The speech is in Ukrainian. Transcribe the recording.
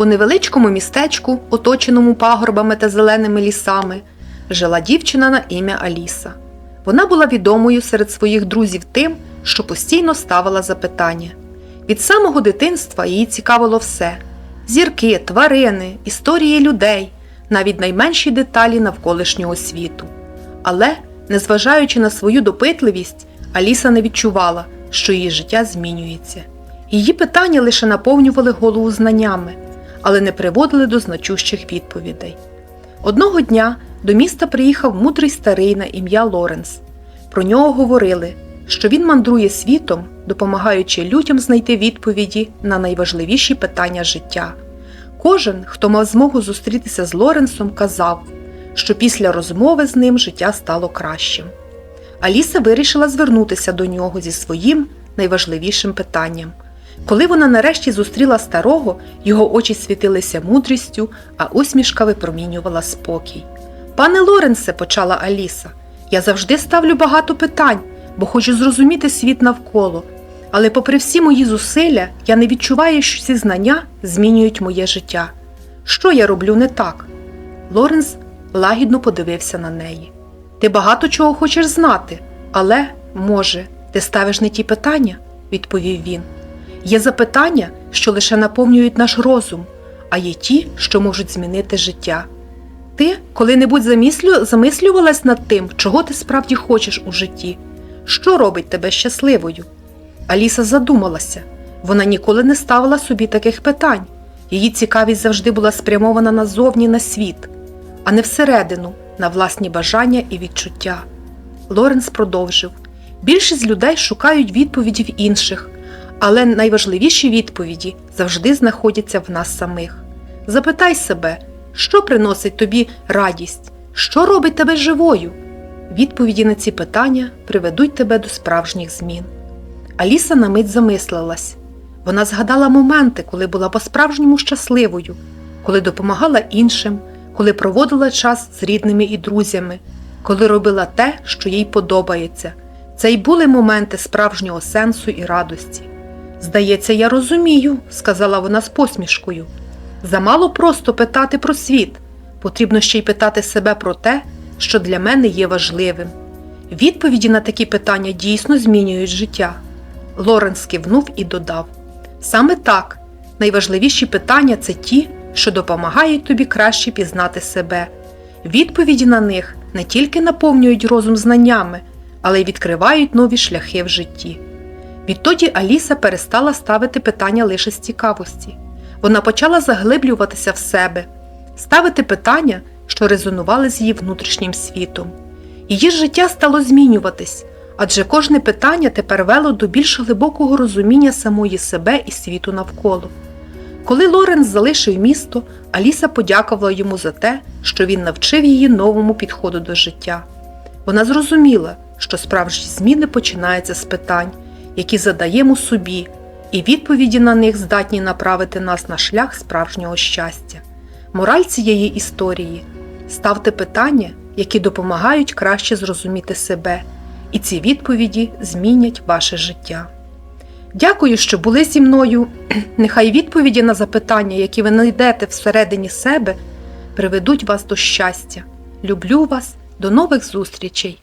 У невеличкому містечку, оточеному пагорбами та зеленими лісами, жила дівчина на ім'я Аліса. Вона була відомою серед своїх друзів тим, що постійно ставила запитання. Від самого дитинства її цікавило все: зірки, тварини, історії людей, навіть найменші деталі навколишнього світу. Але, незважаючи на свою допитливість, Аліса не відчувала, що її життя змінюється. Її питання лише наповнювали голову знаннями, але не приводили до значущих відповідей. Одного дня до міста приїхав мудрий старий на ім'я Лоренс. Про нього говорили, що він мандрує світом, допомагаючи людям знайти відповіді на найважливіші питання життя. Кожен, хто мав змогу зустрітися з Лоренсом, казав, що після розмови з ним життя стало кращим. Аліса вирішила звернутися до нього зі своїм найважливішим питанням. Коли вона нарешті зустріла старого, його очі світилися мудрістю, а усмішка випромінювала спокій. Пане Лоренсе, почала Аліса, я завжди ставлю багато питань, бо хочу зрозуміти світ навколо. Але, попри всі мої зусилля, я не відчуваю, що ці знання змінюють моє життя. Що я роблю не так? Лоренс лагідно подивився на неї. Ти багато чого хочеш знати, але, може, ти ставиш не ті питання, відповів він. Є запитання, що лише наповнюють наш розум, а є ті, що можуть змінити життя. Ти коли-небудь замислю... замислювалась над тим, чого ти справді хочеш у житті? Що робить тебе щасливою? Аліса задумалася. Вона ніколи не ставила собі таких питань. Її цікавість завжди була спрямована назовні на світ, а не всередину, на власні бажання і відчуття. Лоренс продовжив: більшість людей шукають відповіді в інших, але найважливіші відповіді завжди знаходяться в нас самих. Запитай себе, що приносить тобі радість, що робить тебе живою? Відповіді на ці питання приведуть тебе до справжніх змін. Аліса на мить замислилась. Вона згадала моменти, коли була по-справжньому щасливою, коли допомагала іншим, коли проводила час з рідними і друзями, коли робила те, що їй подобається. Це й були моменти справжнього сенсу і радості. Здається, я розумію, сказала вона з посмішкою. Замало просто питати про світ, потрібно ще й питати себе про те, що для мене є важливим. Відповіді на такі питання дійсно змінюють життя. Лоренс кивнув і додав: саме так, найважливіші питання це ті, що допомагають тобі краще пізнати себе. Відповіді на них не тільки наповнюють розум знаннями, але й відкривають нові шляхи в житті. Відтоді Аліса перестала ставити питання лише з цікавості. Вона почала заглиблюватися в себе, ставити питання, що резонували з її внутрішнім світом. Її життя стало змінюватись, адже кожне питання тепер вело до більш глибокого розуміння самої себе і світу навколо. Коли Лоренс залишив місто, Аліса подякувала йому за те, що він навчив її новому підходу до життя. Вона зрозуміла, що справжні зміни починаються з питань, які задаємо собі, і відповіді на них здатні направити нас на шлях справжнього щастя. Мораль цієї історії ставте питання, які допомагають краще зрозуміти себе, і ці відповіді змінять ваше життя. Дякую, що були зі мною. Нехай відповіді на запитання, які ви знайдете всередині себе, приведуть вас до щастя. Люблю вас, до нових зустрічей!